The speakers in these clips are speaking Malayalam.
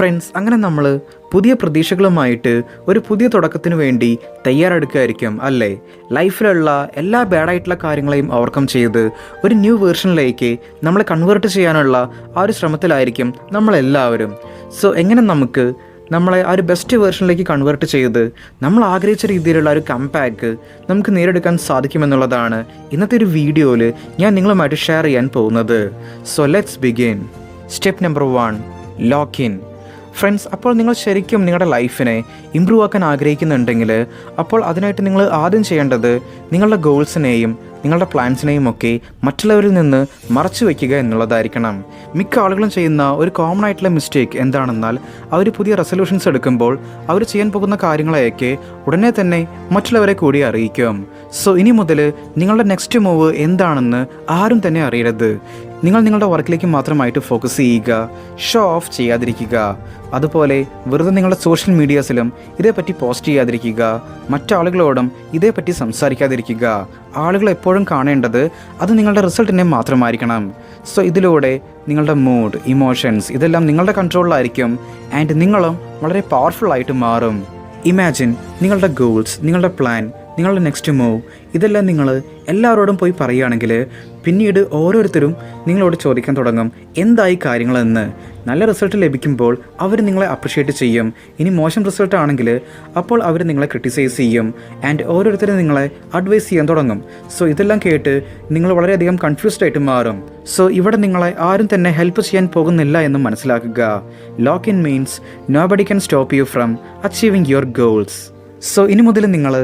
ഫ്രണ്ട്സ് അങ്ങനെ നമ്മൾ പുതിയ പ്രതീക്ഷകളുമായിട്ട് ഒരു പുതിയ തുടക്കത്തിന് വേണ്ടി തയ്യാറെടുക്കുകയായിരിക്കും അല്ലേ? ലൈഫിലുള്ള എല്ലാ ബാഡായിട്ടുള്ള കാര്യങ്ങളെയും ഓവർകം ചെയ്ത് ഒരു ന്യൂ വേർഷനിലേക്ക് നമ്മളെ കൺവേർട്ട് ചെയ്യാനുള്ള ആ ഒരു ശ്രമത്തിലായിരിക്കും നമ്മളെല്ലാവരും. സോ എങ്ങനെ നമുക്ക് നമ്മളെ ആ ഒരു ബെസ്റ്റ് വേർഷനിലേക്ക് കൺവേർട്ട് ചെയ്ത് നമ്മൾ ആഗ്രഹിച്ച രീതിയിലുള്ള ഒരു കമ്പാക്ക് നമുക്ക് നേരെടുക്കാൻ സാധിക്കുമെന്നുള്ളതാണ് ഇന്നത്തെ ഒരു വീഡിയോയിൽ ഞാൻ നിങ്ങളുമായിട്ട് ഷെയർ ചെയ്യാൻ പോകുന്നത്. So let's begin step number one lock in friends അപ്പോൾ നിങ്ങൾ ശരിക്കും നിങ്ങളുടെ ലൈഫിനെ ഇമ്പ്രൂവ് ആക്കാൻ ആഗ്രഹിക്കുന്നുണ്ടെങ്കിൽ അപ്പോൾ അതിനായിട്ട് നിങ്ങൾ ആദ്യം ചെയ്യേണ്ടത് നിങ്ങളുടെ ഗോൾസിനെയും നിങ്ങളുടെ പ്ലാൻസിനെയും ഒക്കെ മറ്റുള്ളവരിൽ നിന്ന് മറച്ചു വയ്ക്കുക എന്നുള്ളതായിരിക്കണം. മിക്ക ആളുകളും ചെയ്യുന്ന ഒരു കോമൺ ആയിട്ടുള്ള മിസ്റ്റേക്ക് എന്താണെന്നാൽ അവർ പുതിയ റെസൊല്യൂഷൻസ് എടുക്കുമ്പോൾ അവർ ചെയ്യാൻ പോകുന്ന കാര്യങ്ങളെയൊക്കെ ഉടനെ തന്നെ മറ്റുള്ളവരെ കൂടി അറിയിക്കും. സോ ഇനി മുതൽ നിങ്ങളുടെ നെക്സ്റ്റ് മൂവ് എന്താണെന്ന് ആരും തന്നെ അറിയരുത്. നിങ്ങൾ നിങ്ങളുടെ വർക്കിലേക്ക് മാത്രമായിട്ട് ഫോക്കസ് ചെയ്യുക ഷോ ഓഫ് ചെയ്യാതിരിക്കുക. അതുപോലെ വെറുതെ നിങ്ങളുടെ സോഷ്യൽ മീഡിയാസിലും ഇതേപ്പറ്റി പോസ്റ്റ് ചെയ്യാതിരിക്കുക. മറ്റാളുകളോടും ഇതേപ്പറ്റി സംസാരിക്കാതിരിക്കുക. ആളുകൾ എപ്പോഴും കാണേണ്ടത് അത് നിങ്ങളുടെ റിസൾട്ടിനെ മാത്രമായിരിക്കണം. സോ ഇതിലൂടെ നിങ്ങളുടെ മൂഡ് ഇമോഷൻസ് ഇതെല്ലാം നിങ്ങളുടെ കൺട്രോളിലായിരിക്കും ആൻഡ് നിങ്ങളും വളരെ പവർഫുൾ ആയിട്ട് മാറും. ഇമാജിൻ നിങ്ങളുടെ ഗോൾസ് നിങ്ങളുടെ പ്ലാൻ നിങ്ങളുടെ നെക്സ്റ്റ് മൂവ് ഇതെല്ലാം നിങ്ങൾ എല്ലാവരോടും പോയി പറയുകയാണെങ്കിൽ പിന്നീട് ഓരോരുത്തരും നിങ്ങളോട് ചോദിക്കാൻ തുടങ്ങും എന്തായി കാര്യങ്ങളെന്ന് നല്ല റിസൾട്ട് ലഭിക്കുമ്പോൾ അവർ നിങ്ങളെ അപ്രിഷ്യേറ്റ് ചെയ്യും. ഇനി മോശം റിസൾട്ട് ആണെങ്കിൽ അപ്പോൾ അവർ നിങ്ങളെ ക്രിട്ടിസൈസ് ചെയ്യും ആൻഡ് ഓരോരുത്തരും നിങ്ങളെ അഡ്വൈസ് ചെയ്യാൻ തുടങ്ങും. സോ ഇതെല്ലാം കേട്ട് നിങ്ങൾ വളരെയധികം കൺഫ്യൂസ്ഡ് ആയിട്ട് മാറും. സോ ഇവിടെ നിങ്ങളെ ആരും തന്നെ ഹെൽപ്പ് ചെയ്യാൻ പോകുന്നില്ല എന്ന് മനസ്സിലാക്കുക. Lock in means nobody can stop you from achieving your goals so ഇനി മുതൽ നിങ്ങൾ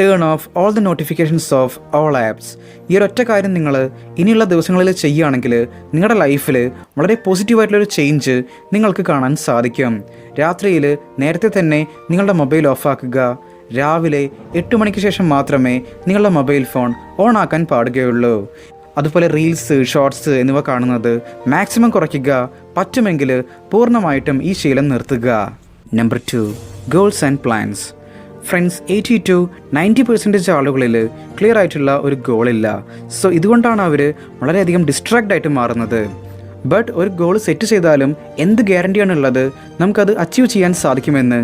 turn off all the notifications off all apps ഈ ഒരൊറ്റ കാര്യം നിങ്ങൾ ഇനിയുള്ള ദിവസങ്ങളിൽ ചെയ്യുകയാണെങ്കിൽ നിങ്ങളുടെ ലൈഫിൽ വളരെ പോസിറ്റീവായിട്ടുള്ളൊരു ചേഞ്ച് നിങ്ങൾക്ക് കാണാൻ സാധിക്കും. രാത്രിയിൽ നേരത്തെ തന്നെ നിങ്ങളുടെ മൊബൈൽ ഓഫാക്കുക രാവിലെ എട്ട് മണിക്ക് ശേഷം മാത്രമേ നിങ്ങളുടെ മൊബൈൽ ഫോൺ ഓൺ ആക്കാൻ പാടുകയുള്ളൂ. അതുപോലെ റീൽസ് ഷോർട്സ് എന്നിവ കാണുന്നത് മാക്സിമം കുറയ്ക്കുക. പറ്റുമെങ്കിൽ പൂർണമായിട്ടും ഈ ശീലം നിർത്തുക. Number two goals and plans friends eighty to ninety percentage ആളുകളിൽ ക്ലിയർ ആയിട്ടുള്ള ഒരു ഗോളില്ല സോ ഇതുകൊണ്ടാണ് അവർ വളരെയധികം ഡിസ്ട്രാക്റ്റ് ആയിട്ട് മാറുന്നത്. ബട്ട് ഒരു ഗോൾ സെറ്റ് ചെയ്താലും എന്ത് ഗ്യാരണ്ടിയാണ് ഉള്ളത്? നമുക്കത് അച്ചീവ് ചെയ്യാൻ സാധിക്കുമെന്ന്.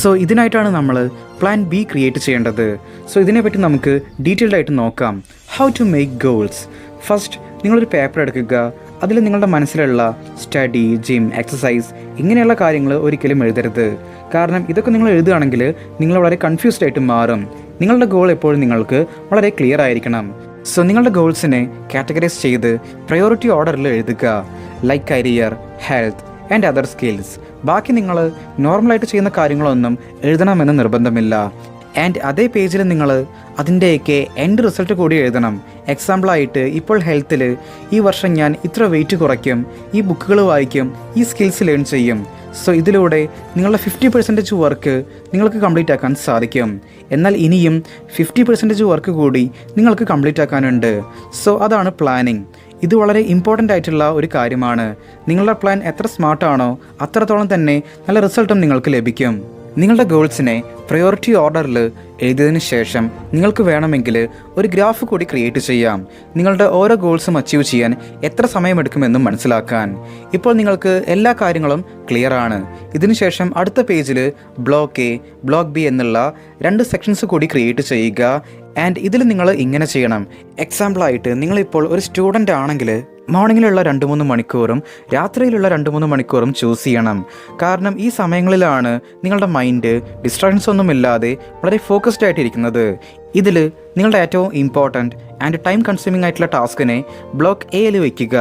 സോ ഇതിനായിട്ടാണ് നമ്മൾ പ്ലാൻ ബി ക്രിയേറ്റ് ചെയ്യേണ്ടത്. സോ ഇതിനെപ്പറ്റി നമുക്ക് ഡീറ്റെയിൽഡ് ആയിട്ട് നോക്കാം. How to make goals first നിങ്ങളൊരു പേപ്പർ എടുക്കുക. അതിൽ നിങ്ങളുടെ മനസ്സിലുള്ള സ്റ്റഡി ജിം എക്സസൈസ് ഇങ്ങനെയുള്ള കാര്യങ്ങൾ ഒരിക്കലും എഴുതരുത്. കാരണം ഇതൊക്കെ നിങ്ങൾ എഴുതുകയാണെങ്കിൽ നിങ്ങൾ വളരെ കൺഫ്യൂസ്ഡ് ആയിട്ട് മാറും. നിങ്ങളുടെ ഗോൾ എപ്പോഴും നിങ്ങൾക്ക് വളരെ ക്ലിയർ ആയിരിക്കണം. സോ നിങ്ങളുടെ ഗോൾസിനെ കാറ്റഗറൈസ് ചെയ്ത് പ്രയോറിറ്റി ഓർഡറിൽ എഴുതുക. Like career health and other skills ബാക്കി നിങ്ങൾ നോർമലായിട്ട് ചെയ്യുന്ന കാര്യങ്ങളൊന്നും എഴുതണമെന്ന് നിർബന്ധമില്ല. ആൻഡ് അതേ പേജിൽ നിങ്ങൾ അതിന്റെയൊക്കെ എൻഡ് റിസൾട്ട് കൂടി എഴുതണം. എക്സാമ്പിളായിട്ട് ഇപ്പോൾ ഹെൽത്തിൽ ഈ വർഷം ഞാൻ ഇത്ര വെയിറ്റ് കുറയ്ക്കും ഈ ബുക്കുകൾ വായിക്കും ഈ സ്കിൽസ് ലേൺ ചെയ്യും. സോ ഇതിലൂടെ നിങ്ങളുടെ ഫിഫ്റ്റി പെർസെന്റേജ് വർക്ക് നിങ്ങൾക്ക് കംപ്ലീറ്റ് ആക്കാൻ സാധിക്കും. എന്നാൽ ഇനിയും ഫിഫ്റ്റി പെർസെന്റേജ് വർക്ക് കൂടി നിങ്ങൾക്ക് കംപ്ലീറ്റ് ആക്കാനുണ്ട്. സോ അതാണ് പ്ലാനിങ് ഇത് വളരെ ഇമ്പോർട്ടന്റ് ആയിട്ടുള്ള ഒരു കാര്യമാണ്. നിങ്ങളുടെ പ്ലാൻ എത്ര സ്മാർട്ടാണോ അത്രത്തോളം തന്നെ നല്ല റിസൾട്ടും നിങ്ങൾക്ക് ലഭിക്കും. നിങ്ങളുടെ ഗോൾസിനെ പ്രയോറിറ്റി ഓർഡറിൽ എഴുതിയതിനു ശേഷം നിങ്ങൾക്ക് വേണമെങ്കിൽ ഒരു ഗ്രാഫ് കൂടി ക്രിയേറ്റ് ചെയ്യാം. നിങ്ങളുടെ ഓരോ ഗോൾസും അച്ചീവ് ചെയ്യാൻ എത്ര സമയമെടുക്കുമെന്നും മനസ്സിലാക്കാൻ. ഇപ്പോൾ നിങ്ങൾക്ക് എല്ലാ കാര്യങ്ങളും ക്ലിയർ ആണ്. ഇതിനുശേഷം അടുത്ത പേജിൽ ബ്ലോക്ക് എ ബ്ലോക്ക് ബി എന്നുള്ള രണ്ട് സെക്ഷൻസ് കൂടി ക്രിയേറ്റ് ചെയ്യുക. ആൻഡ് ഇതിൽ നിങ്ങൾ ഇങ്ങനെ ചെയ്യണം. എക്സാമ്പിളായിട്ട് നിങ്ങളിപ്പോൾ ഒരു സ്റ്റുഡന്റ് ആണെങ്കിൽ മോർണിംഗിലുള്ള രണ്ട് മൂന്ന് മണിക്കൂറും രാത്രിയിലുള്ള രണ്ട് മൂന്ന് മണിക്കൂറും ചൂസ് ചെയ്യണം. കാരണം ഈ സമയങ്ങളിലാണ് നിങ്ങളുടെ മൈൻഡ് ഡിസ്ട്രാക്ഷൻസ് ഒന്നുമില്ലാതെ വളരെ ഫോക്കസ്ഡ് ആയിട്ടിരിക്കുന്നത്. ഇതിൽ നിങ്ങളുടെ ഏറ്റവും ഇമ്പോർട്ടന്റ് ആൻഡ് ടൈം കൺസ്യൂമിംഗ് ആയിട്ടുള്ള ടാസ്കിനെ ബ്ലോക്ക് എയിൽ വയ്ക്കുക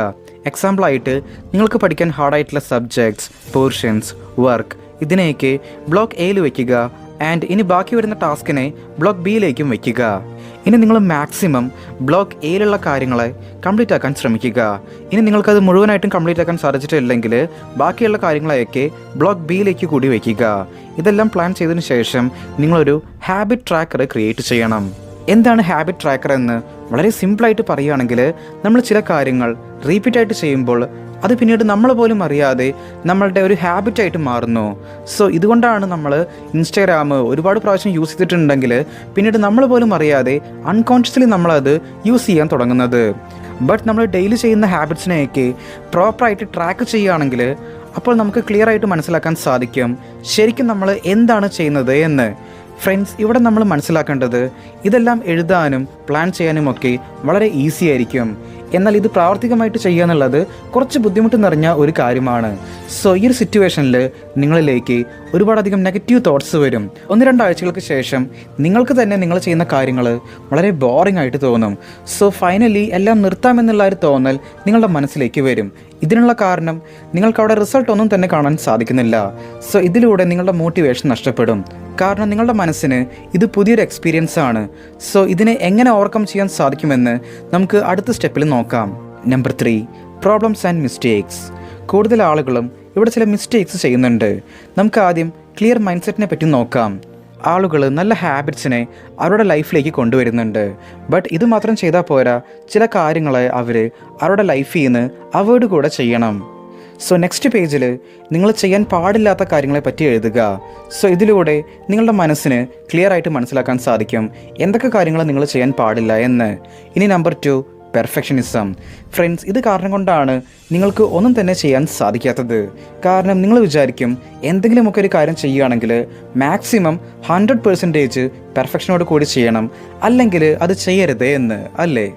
എക്സാമ്പിളായിട്ട് നിങ്ങൾക്ക് പഠിക്കാൻ ഹാർഡായിട്ടുള്ള സബ്ജക്ട്സ് പോർഷൻസ് വർക്ക് ഇതിനെയൊക്കെ ബ്ലോക്ക് എയിൽ വയ്ക്കുക ആൻഡ് ഇനി ബാക്കി വരുന്ന ടാസ്കിനെ ബ്ലോക്ക് ബിയിലേക്കും വയ്ക്കുക ഇനി നിങ്ങൾ മാക്സിമം ബ്ലോക്ക് എയിലുള്ള കാര്യങ്ങളെ കംപ്ലീറ്റ് ആക്കാൻ ശ്രമിക്കുക. ഇനി നിങ്ങൾക്കത് മുഴുവനായിട്ടും കംപ്ലീറ്റ് ആക്കാൻ സാധിച്ചിട്ടില്ലെങ്കിൽ ബാക്കിയുള്ള കാര്യങ്ങളെയൊക്കെ ബ്ലോക്ക് ബിയിലേക്ക് കൂടി വയ്ക്കുക. ഇതെല്ലാം പ്ലാൻ ചെയ്തതിന് ശേഷം നിങ്ങളൊരു ഹാബിറ്റ് ട്രാക്കർ ക്രിയേറ്റ് ചെയ്യണം. എന്താണ് ഹാബിറ്റ് ട്രാക്കർ എന്ന് വളരെ സിമ്പിളായിട്ട് പറയുകയാണെങ്കിൽ നമ്മൾ ചില കാര്യങ്ങൾ റീപ്പീറ്റായിട്ട് ചെയ്യുമ്പോൾ അത് പിന്നീട് നമ്മൾ പോലും അറിയാതെ നമ്മളുടെ ഒരു ഹാബിറ്റായിട്ട് മാറുന്നു. സോ ഇതുകൊണ്ടാണ് നമ്മൾ ഇൻസ്റ്റാഗ്രാം ഒരുപാട് പ്രാവശ്യം യൂസ് ചെയ്തിട്ടുണ്ടെങ്കിൽ പിന്നീട് നമ്മൾ പോലും അറിയാതെ അൺകോൺഷ്യസ്ലി നമ്മളത് യൂസ് ചെയ്യാൻ തുടങ്ങുന്നത്. ബട്ട് നമ്മൾ ഡെയിലി ചെയ്യുന്ന ഹാബിറ്റ്സിനെയൊക്കെ പ്രോപ്പറായിട്ട് ട്രാക്ക് ചെയ്യുകയാണെങ്കിൽ അപ്പോൾ നമുക്ക് ക്ലിയർ ആയിട്ട് മനസ്സിലാക്കാൻ സാധിക്കും. ശരിക്കും നമ്മൾ എന്താണ് ചെയ്യുന്നത് എന്ന്. ഫ്രണ്ട്സ് ഇവിടെ നമ്മൾ മനസ്സിലാക്കേണ്ടത് ഇതെല്ലാം എഴുതാനും പ്ലാൻ ചെയ്യാനും ഒക്കെ വളരെ ഈസി ആയിരിക്കും. എന്നാൽ ഇത് പ്രാവർത്തികമായിട്ട് ചെയ്യുക എന്നുള്ളത് കുറച്ച് ബുദ്ധിമുട്ട് നിറഞ്ഞ ഒരു കാര്യമാണ്. സോ ഈ ഒരു സിറ്റുവേഷനിൽ നിങ്ങളിലേക്ക് ഒരുപാടധികം നെഗറ്റീവ് തോട്ട്സ് വരും. ഒന്ന് രണ്ടാഴ്ചകൾക്ക് ശേഷം നിങ്ങൾക്ക് തന്നെ നിങ്ങൾ ചെയ്യുന്ന കാര്യങ്ങൾ വളരെ ബോറിംഗ് ആയിട്ട് തോന്നും. സോ ഫൈനലി എല്ലാം നിർത്താമെന്നുള്ള ഒരു തോന്നൽ നിങ്ങളുടെ മനസ്സിലേക്ക് വരും. ഇതിനുള്ള കാരണം നിങ്ങൾക്ക് അവിടെ റിസൾട്ട് ഒന്നും തന്നെ കാണാൻ സാധിക്കുന്നില്ല. സോ ഇതിലൂടെ നിങ്ങളുടെ മോട്ടിവേഷൻ നഷ്ടപ്പെടും. കാരണം നിങ്ങളുടെ മനസ്സിന് ഇത് പുതിയൊരു എക്സ്പീരിയൻസ് ആണ്. സോ ഇതിനെ എങ്ങനെ ഓവർകം ചെയ്യാൻ സാധിക്കുമെന്ന് നമുക്ക് അടുത്ത സ്റ്റെപ്പിൽ നോക്കാം. Number three problems and mistakes കൂടുതൽ ആളുകളും ഇവിടെ ചില മിസ്റ്റേക്സ് ചെയ്യുന്നുണ്ട്. നമുക്ക് ആദ്യം ക്ലിയർ മൈൻഡ് സെറ്റിനെ പറ്റി നോക്കാം. ആളുകൾ നല്ല ഹാബിറ്റ്സിനെ അവരുടെ ലൈഫിലേക്ക് കൊണ്ടുവരുന്നുണ്ട്. ബട്ട് ഇത് മാത്രം ചെയ്താൽ പോരാ ചില കാര്യങ്ങളെ അവർ അവരുടെ ലൈഫിൽ നിന്ന് അവോയ്ഡ് കൂടെ ചെയ്യണം. സോ നെക്സ്റ്റ് പേജിൽ നിങ്ങൾ ചെയ്യാൻ പാടില്ലാത്ത കാര്യങ്ങളെ പറ്റി എഴുതുക. സോ ഇതിലൂടെ നിങ്ങളുടെ മനസ്സിന് ക്ലിയർ ആയിട്ട് മനസ്സിലാക്കാൻ സാധിക്കും എന്തൊക്കെ കാര്യങ്ങൾ നിങ്ങൾ ചെയ്യാൻ പാടില്ല എന്ന്. ഇനി നമ്പർ ടു പെർഫെക്ഷനിസം ഫ്രണ്ട്സ് ഇത് കാരണം കൊണ്ടാണ് നിങ്ങൾക്ക് ഒന്നും തന്നെ ചെയ്യാൻ സാധിക്കാത്തത്. കാരണം നിങ്ങൾ വിചാരിക്കും എന്തെങ്കിലുമൊക്കെ ഒരു കാര്യം ചെയ്യുകയാണെങ്കിൽ മാക്സിമം ഹൺഡ്രഡ് പെർസെന്റേജ് പെർഫെക്ഷനോട് കൂടി ചെയ്യണം. അല്ലെങ്കിൽ അത് ചെയ്യരുത് എന്ന് അല്ലേ?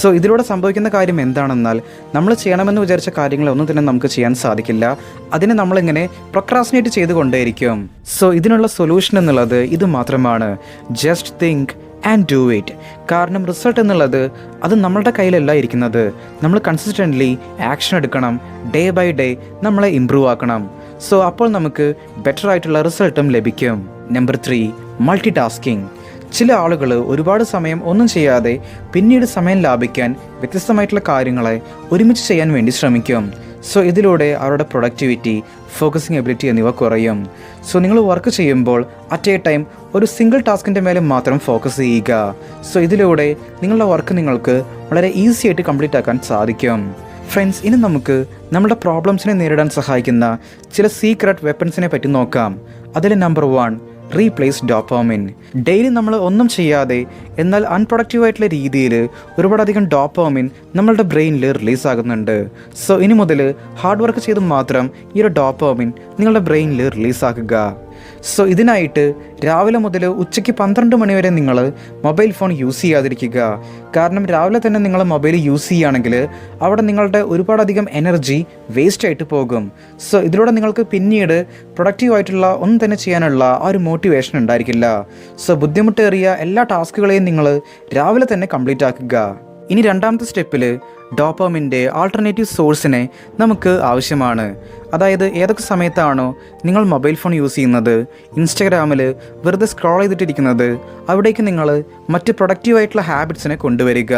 സോ ഇതിലൂടെ സംഭവിക്കുന്ന കാര്യം എന്താണെന്നാൽ നമ്മൾ ചെയ്യണമെന്ന് വിചാരിച്ച കാര്യങ്ങളൊന്നും തന്നെ നമുക്ക് ചെയ്യാൻ സാധിക്കില്ല. അതിനെ നമ്മളിങ്ങനെ പ്രൊക്രാസിനേറ്റ് ചെയ്തുകൊണ്ടേയിരിക്കും. സോ ഇതിനുള്ള സൊല്യൂഷൻ എന്നുള്ളത് ഇത് മാത്രമാണ്. Just think and do it കാരണം റിസൾട്ട് എന്നുള്ളത് അത് നമ്മളുടെ കയ്യിലല്ല ഇരിക്കുന്നത്. നമ്മൾ കൺസിസ്റ്റന്റ്ലി ആക്ഷൻ എടുക്കണം. ഡേ ബൈ ഡേ നമ്മളെ ഇമ്പ്രൂവ് ആക്കണം. സോ അപ്പോൾ നമുക്ക് ബെറ്റർ ആയിട്ടുള്ള റിസൾട്ടും ലഭിക്കും. നമ്പർ ത്രീ മൾട്ടി ടാസ്കിങ് ചില ആളുകൾ ഒരുപാട് സമയം ഒന്നും ചെയ്യാതെ പിന്നീട് സമയം ലാഭിക്കാൻ വ്യത്യസ്തമായിട്ടുള്ള കാര്യങ്ങളെ ഒരുമിച്ച് ചെയ്യാൻ വേണ്ടി ശ്രമിക്കും. സോ ഇതിലൂടെ അവരുടെ പ്രൊഡക്ടിവിറ്റി ഫോക്കസിങ് എബിലിറ്റി എന്നിവ കുറയും. സോ നിങ്ങൾ വർക്ക് ചെയ്യുമ്പോൾ അറ്റ് എ ടൈം ഒരു സിംഗിൾ ടാസ്കിന്റെ മേലെ മാത്രം ഫോക്കസ് ചെയ്യുക. സോ ഇതിലൂടെ നിങ്ങളുടെ വർക്ക് നിങ്ങൾക്ക് വളരെ ഈസി ആയിട്ട് കംപ്ലീറ്റ് ആക്കാൻ സാധിക്കും. ഫ്രണ്ട്സ് ഇനി നമുക്ക് നമ്മുടെ പ്രോബ്ലംസിനെ നേരിടാൻ സഹായിക്കുന്ന ചില സീക്രട്ട് വെപ്പൺസിനെ പറ്റി നോക്കാം. അതിൽ number one replace dopamine daily നമ്മൾ ഒന്നും ചെയ്യാതെ എന്നാൽ അൺപ്രൊഡക്റ്റീവ് ആയിട്ടുള്ള രീതിയിൽ ഒരുപാടധികം ഡോപ്പോമിൻ നമ്മളുടെ ബ്രെയിനിൽ റിലീസ് ആകുന്നുണ്ട്. സോ ഇനി മുതൽ ഹാർഡ് വർക്ക് ചെയ്ത് മാത്രം ഈ ഒരു ഡോപ്പോമിൻ നിങ്ങളുടെ ബ്രെയിനിൽ റിലീസ് ആക്കുക. സോ ഇതിനായിട്ട് രാവിലെ മുതൽ ഉച്ചയ്ക്ക് പന്ത്രണ്ട് മണിവരെ നിങ്ങൾ മൊബൈൽ ഫോൺ യൂസ് ചെയ്യാതിരിക്കുക. കാരണം രാവിലെ തന്നെ നിങ്ങൾ മൊബൈൽ യൂസ് ചെയ്യുകയാണെങ്കിൽ അവിടെ നിങ്ങളുടെ ഒരുപാടധികം എനർജി വേസ്റ്റ് ആയിട്ട് പോകും. സോ ഇതിലൂടെ നിങ്ങൾക്ക് പിന്നീട് പ്രൊഡക്റ്റീവ് ആയിട്ടുള്ള ഒന്നും തന്നെ ചെയ്യാനുള്ള ആ ഒരു മോട്ടിവേഷൻ ഉണ്ടായിരിക്കില്ല. സോ ബുദ്ധിമുട്ടേറിയ എല്ലാ ടാസ്കുകളെയും നിങ്ങൾ രാവിലെ തന്നെ കംപ്ലീറ്റ് ആക്കുക ഇനി രണ്ടാമത്തെ സ്റ്റെപ്പിൽ ഡോപ്പമിന്റെ ആൾട്ടർനേറ്റീവ് സോഴ്സിനെ നമുക്ക് ആവശ്യമാണ്. അതായത് ഏതൊക്കെ സമയത്താണോ നിങ്ങൾ മൊബൈൽ ഫോൺ യൂസ് ചെയ്യുന്നത് ഇൻസ്റ്റഗ്രാമിൽ വെറുതെ സ്ക്രോൾ ചെയ്തിട്ടിരിക്കുന്നത് അവിടേക്ക് നിങ്ങൾ മറ്റ് പ്രൊഡക്റ്റീവായിട്ടുള്ള ഹാബിറ്റ്സിനെ കൊണ്ടുവരിക.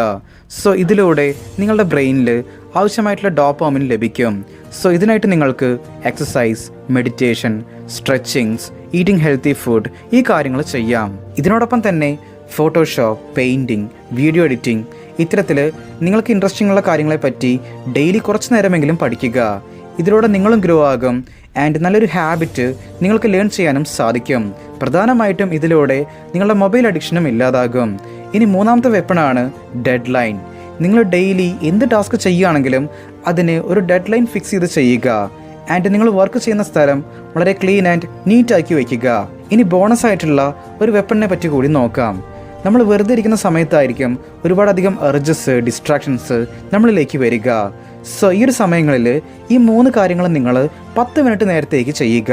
സോ ഇതിലൂടെ നിങ്ങളുടെ ബ്രെയിനിൽ ആവശ്യമായിട്ടുള്ള ഡോപ്പോമിൻ ലഭിക്കും. സോ ഇതിനായിട്ട് നിങ്ങൾക്ക് exercise meditation stretchings eating healthy food ഈ കാര്യങ്ങൾ ചെയ്യാം. ഇതിനോടൊപ്പം തന്നെ ഫോട്ടോഷോപ്പ് പെയിന്റിങ് വീഡിയോ എഡിറ്റിംഗ് ഇത്തരത്തിൽ നിങ്ങൾക്ക് ഇൻട്രസ്റ്റിംഗ് ഉള്ള കാര്യങ്ങളെ പറ്റി ഡെയിലി കുറച്ച് നേരമെങ്കിലും പഠിക്കുക. ഇതിലൂടെ നിങ്ങളും ഗ്രോ ആകും ആൻഡ് നല്ലൊരു ഹാബിറ്റ് നിങ്ങൾക്ക് ലേൺ ചെയ്യാനും സാധിക്കും. പ്രധാനമായിട്ടും ഇതിലൂടെ നിങ്ങളുടെ മൊബൈൽ അഡിക്ഷനും ഇല്ലാതാകും. ഇനി മൂന്നാമത്തെ വെപ്പണാണ് ഡെഡ് ലൈൻ നിങ്ങൾ ഡെയിലി എന്ത് ടാസ്ക് ചെയ്യുകയാണെങ്കിലും അതിന് ഒരു ഡെഡ് ലൈൻ ഫിക്സ് ചെയ്ത് ചെയ്യുക. ആൻഡ് നിങ്ങൾ വർക്ക് ചെയ്യുന്ന സ്ഥലം വളരെ ക്ലീൻ ആൻഡ് നീറ്റാക്കി വയ്ക്കുക. ഇനി ബോണസ് ആയിട്ടുള്ള ഒരു വെപ്പണിനെ പറ്റി കൂടി നോക്കാം. നമ്മൾ വെറുതെ ഇരിക്കുന്ന സമയത്തായിരിക്കും ഒരുപാടധികം എർജസ് ഡിസ്ട്രാക്ഷൻസ് നമ്മളിലേക്ക് വരിക. സോ ഈ ഒരു സമയങ്ങളിൽ ഈ മൂന്ന് കാര്യങ്ങൾ നിങ്ങൾ പത്ത് മിനിറ്റ് നേരത്തേക്ക് ചെയ്യുക.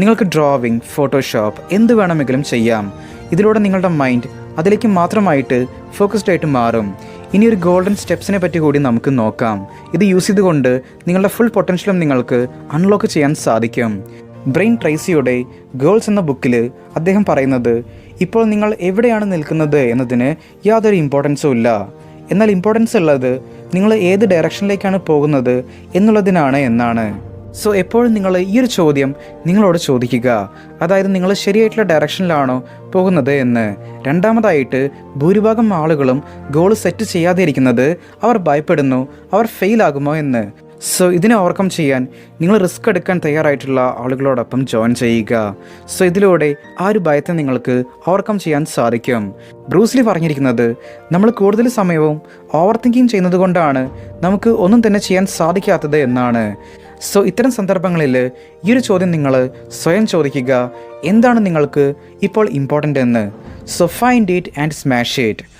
നിങ്ങൾക്ക് ഡ്രോവിങ് ഫോട്ടോഷോപ്പ് എന്ത് വേണമെങ്കിലും ചെയ്യാം. ഇതിലൂടെ നിങ്ങളുടെ മൈൻഡ് അതിലേക്ക് മാത്രമായിട്ട് ഫോക്കസ്ഡ് ആയിട്ട് മാറും. ഇനി ഒരു ഗോൾഡൻ സ്റ്റെപ്സിനെ പറ്റി കൂടി നമുക്ക് നോക്കാം. ഇത് യൂസ് ചെയ്തുകൊണ്ട് നിങ്ങളുടെ ഫുൾ പൊട്ടൻഷ്യലും നിങ്ങൾക്ക് അൺലോക്ക് ചെയ്യാൻ സാധിക്കും. ബ്രെയിൻ ട്രൈസിയുടെ ഗേൾസ് എന്ന ബുക്കിൽ അദ്ദേഹം പറയുന്നത് ഇപ്പോൾ നിങ്ങൾ എവിടെയാണ് നിൽക്കുന്നത് എന്നതിന് യാതൊരു ഇമ്പോർട്ടൻസും ഇല്ല. എന്നാൽ ഇമ്പോർട്ടൻസ് ഉള്ളത് നിങ്ങൾ ഏത് ഡയറക്ഷനിലേക്കാണ് പോകുന്നത് എന്നുള്ളതിനാണ് എന്നാണ്. സോ എപ്പോഴും നിങ്ങൾ ഈ ഒരു ചോദ്യം നിങ്ങളോട് ചോദിക്കുക. അതായത് നിങ്ങൾ ശരിയായിട്ടുള്ള ഡയറക്ഷനിലാണോ പോകുന്നത് എന്ന്. രണ്ടാമതായിട്ട് ഭൂരിഭാഗം ആളുകളും ഗോൾ സെറ്റ് ചെയ്യാതെ ഇരിക്കുന്നത് അവർ ഭയപ്പെടുന്നു അവർ ഫെയിലാകുമോ എന്ന്. സോ ഇതിനെ ഓവർകം ചെയ്യാൻ നിങ്ങൾ റിസ്ക് എടുക്കാൻ തയ്യാറായിട്ടുള്ള ആളുകളോടൊപ്പം ജോയിൻ ചെയ്യുക. സോ ഇതിലൂടെ ആ ഒരു ഭയത്തെ നിങ്ങൾക്ക് ഓവർകം ചെയ്യാൻ സാധിക്കും. ബ്രൂസ്ലി പറഞ്ഞിരിക്കുന്നത് നമ്മൾ കൂടുതൽ സമയവും ഓവർ തിങ്കിങ് ചെയ്യുന്നത് കൊണ്ടാണ് നമുക്ക് ഒന്നും തന്നെ ചെയ്യാൻ സാധിക്കാത്തത് എന്നാണ്. സോ ഇത്തരം സന്ദർഭങ്ങളിൽ ഈ ഒരു ചോദ്യം നിങ്ങൾ സ്വയം ചോദിക്കുക എന്താണ് നിങ്ങൾക്ക് ഇപ്പോൾ ഇമ്പോർട്ടന്റ് എന്ന്? So find it and smash it